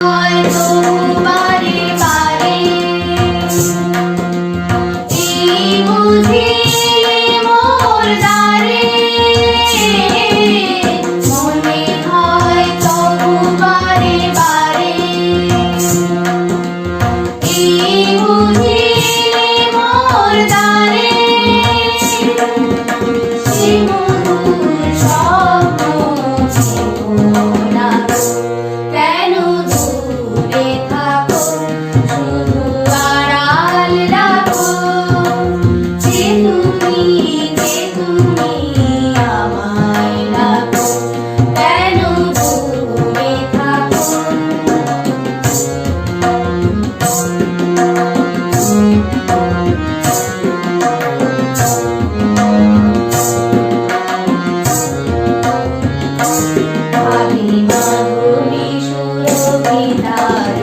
হয়তো বারে সুরভিতার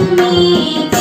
me.